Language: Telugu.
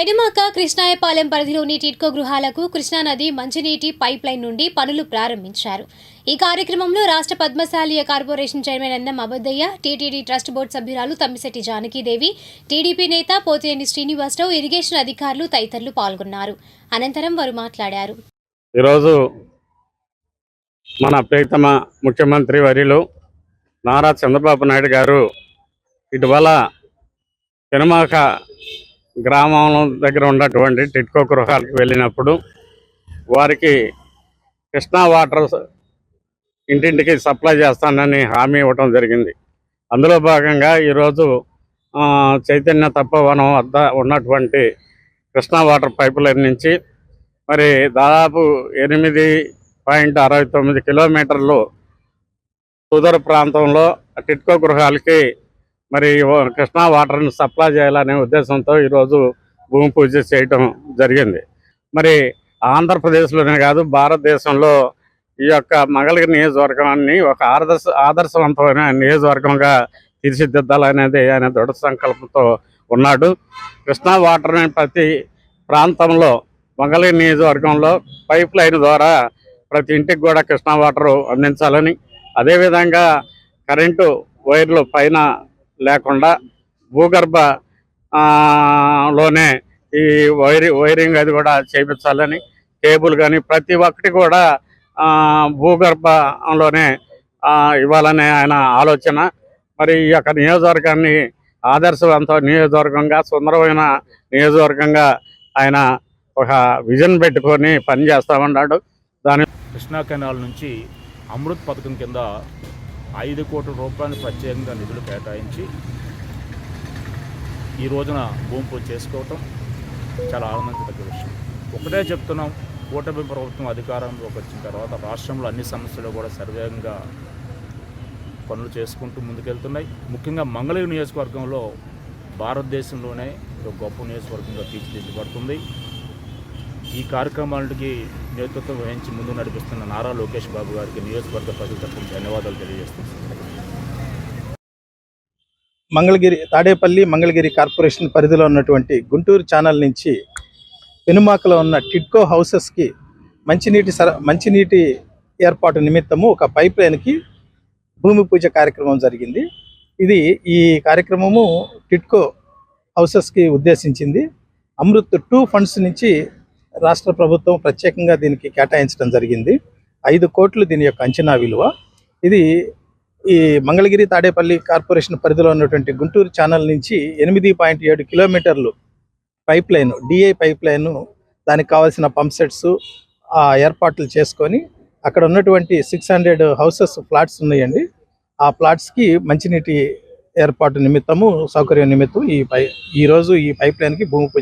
పెనుమాక కృష్ణాయపాలెం పరిధిలోని టిట్కో గృహాలకు కృష్ణానది మంచినీటి పైప్ లైన్ నుండి పనులు ప్రారంభించారు. ఈ కార్యక్రమంలో రాష్ట్ర పద్మశాలియ corporation chairman NM Abaddayya TTD trust board సభ్యురాలు తమ్మిశెట్టి జానకీదేవి టీడీపీ నేత పోతినేని శ్రీనివాసరావు ఇరిగేషన్ అధికారులు తదితరులు పాల్గొన్నారు. అనంతరం వారు మాట్లాడారు. ఈరోజు మన ప్రియతమ ముఖ్యమంత్రి వరిలు నారా చంద్రబాబు నాయుడు గారు ఇటీవల పెనుమాక గ్రామంలో దగ్గర ఉన్నటువంటి టిట్కో గృహాలకు వెళ్ళినప్పుడు వారికి కృష్ణా వాటర్ ఇంటింటికి సప్లై చేస్తానని హామీ ఇవ్వటం జరిగింది. అందులో భాగంగా ఈరోజు చైతన్య తప్పవనం వద్ద ఉన్నటువంటి కృష్ణా వాటర్ పైప్ లైన్ నుంచి మరి దాదాపు ఎనిమిది పాయింట్ అరవై తొమ్మిది కిలోమీటర్లు సుదూర ప్రాంతంలో టిట్కో గృహాలకి మరి కృష్ణా వాటర్ని సప్లై చేయాలనే ఉద్దేశంతో ఈరోజు భూమి పూజ చేయటం జరిగింది. మరి ఆంధ్రప్రదేశ్లోనే కాదు భారతదేశంలో ఈ యొక్క మంగళగిరి నియోజకవర్గాన్ని ఒక ఆదర్శ ఆదర్శవంతమైన నియోజకవర్గంగా తీర్చిదిద్దాలనేది ఆయన దృఢ సంకల్పంతో ఉన్నాడు. కృష్ణా వాటర్ని ప్రతి ప్రాంతంలో మంగళగిరి నియోజకవర్గంలో పైప్ లైన్ ద్వారా ప్రతి ఇంటికి కూడా కృష్ణా వాటర్ అందించాలని అదేవిధంగా కరెంటు వైర్లు పైన లేకుండా భూగర్భ లోనే ఈ వైరి వైరింగ్ అది కూడా చేయించాలని కేబుల్ కానీ ప్రతి ఒక్కటి కూడా భూగర్భంలోనే ఇవ్వాలనే ఆయన ఆలోచన. మరి ఈ యొక్క నియోజకవర్గాన్ని ఆదర్శవంత నియోజకవర్గంగా సుందరమైన నియోజకవర్గంగా ఆయన ఒక విజన్ పెట్టుకొని పని దాని కృష్ణా కెనాల్ నుంచి అమృత్ పథకం కింద ఐదు కోట్ల రూపాయలు ప్రత్యేకంగా నిధులు కేటాయించి ఈ రోజున భూమి పూజ చేసుకోవటం చాలా ఆనందించదగ్గ విషయం. ఒకటే చెప్తున్నాం కూటమి ప్రభుత్వం అధికారంలోకి వచ్చిన తర్వాత రాష్ట్రంలో అన్ని సమస్యలు కూడా సర్వేగంగా పనులు చేసుకుంటూ ముందుకెళ్తున్నాయి. ముఖ్యంగా మంగళగిరి నియోజకవర్గంలో భారతదేశంలోనే ఒక గొప్ప నియోజకవర్గంగా తీర్చిదిద్దబడుతుంది. ఈ కార్యక్రమాలకి నేతృత్వం వహించి ముందు నడిపిస్తున్న నారా లోకేష్ బాబు గారికి నియోజకవర్గ ప్రజల తరఫున ధన్యవాదాలు తెలియజేస్తున్నాను. మంగళగిరి తాడేపల్లి మంగళగిరి కార్పొరేషన్ పరిధిలో ఉన్నటువంటి గుంటూరు ఛానల్ నుంచి పెనుమాకలో ఉన్న టిడ్కో హౌసెస్కి మంచినీటి సర మంచినీటి ఏర్పాటు నిమిత్తము ఒక పైప్ లైన్కి భూమి పూజ కార్యక్రమం జరిగింది. ఇది ఈ కార్యక్రమము టిట్కో హౌసెస్కి ఉద్దేశించింది. అమృత్ టూ ఫండ్స్ నుంచి రాష్ట్ర ప్రభుత్వం ప్రత్యేకంగా దీనికి కేటాయించడం జరిగింది. ఐదు కోట్లు దీని యొక్క అంచనా విలువ. ఇది ఈ మంగళగిరి తాడేపల్లి కార్పొరేషన్ పరిధిలో ఉన్నటువంటి గుంటూరు ఛానల్ నుంచి ఎనిమిది పాయింట్ ఏడు కిలోమీటర్లు pipe line DI pipe line దానికి కావాల్సిన పంప్ సెట్స్ ఆ ఏర్పాట్లు చేసుకొని అక్కడ ఉన్నటువంటి సిక్స్ హండ్రెడ్ హౌసెస్ ఫ్లాట్స్ ఉన్నాయండి. ఆ ఫ్లాట్స్కి మంచినీటి ఏర్పాటు నిమిత్తము సౌకర్యం నిమిత్తం ఈ పై ఈరోజు ఈ పైప్ లైన్కి భూమి పూజ